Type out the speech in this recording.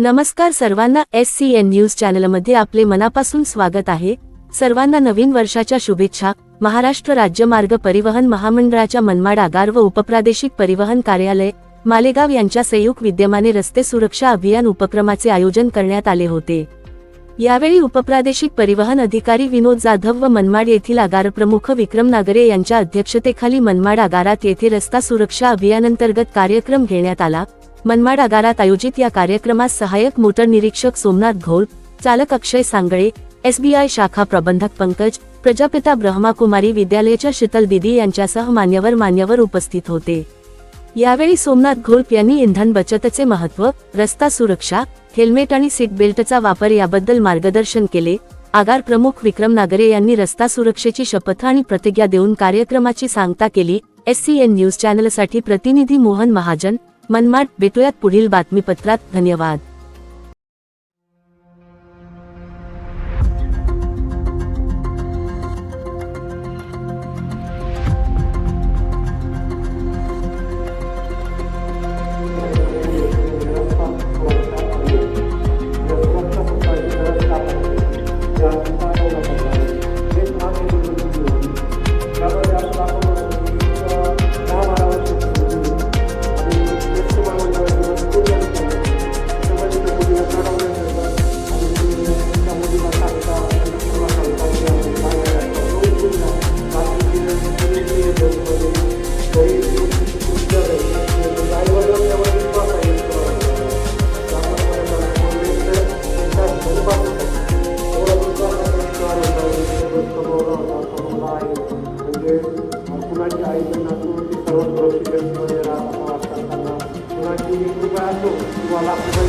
नमस्कार सर्वांना S C N news चॅनलमध्ये आपले मनापासून स्वागत आहे. सर्वांना नवीन वर्षाच्या शुभेच्छा. महाराष्ट्र राज्य मार्ग परिवहन महामंडळाच्या मनमाड आगार व उपप्रादेशिक परिवहन कार्यालय मालेगाव यांच्या संयुक्त विद्यमाने रस्ते सुरक्षा अभियान उपक्रमाचे आयोजन करण्यात आले होते. यावेळी उपप्रादेशिक परिवहन अधिकारी विनोद जाधव व मनमाड येथील आगार प्रमुख विक्रम नागरे यांच्या अध्यक्षतेखाली मनमाड आगारात येथे रस्ता सुरक्षा अभियानांतर्गत कार्यक्रम घेण्यात आला. मनमाड आगारात आयोजित या कार्यक्रमात सहाय्यक मोटर निरीक्षक सोमनाथ घोळ चालक अक्षय सांगळे एसबीआय शाखा प्रबंधक पंकज प्रजापिता ब्रह्माकुमारी विद्यालयाच्या शीतल दिदी यांच्यासह मान्यवर मान्यवर उपस्थित होते. यावेळी सोमनाथ घोळप यांनी इंधन बचतचे महत्त्व रस्ता सुरक्षा हेल्मेट आणि सीट बेल्टचा वापर याबद्दल मार्गदर्शन केले. आगार प्रमुख विक्रम नागरे यांनी रस्ता सुरक्षेची शपथ आणि प्रतिज्ञा देऊन कार्यक्रमाची सांगता केली. एस सी एन न्यूज चॅनलसाठी प्रतिनिधी मोहन महाजन मनमाड भेटूयात पुढील बातमीपत्रात धन्यवाद. कुणाची आई नातू ती सर्व सुरक्षित मध्ये राहत असतात त्यांना कुणाची एक रुपया असो किंवा लाख रुपयाची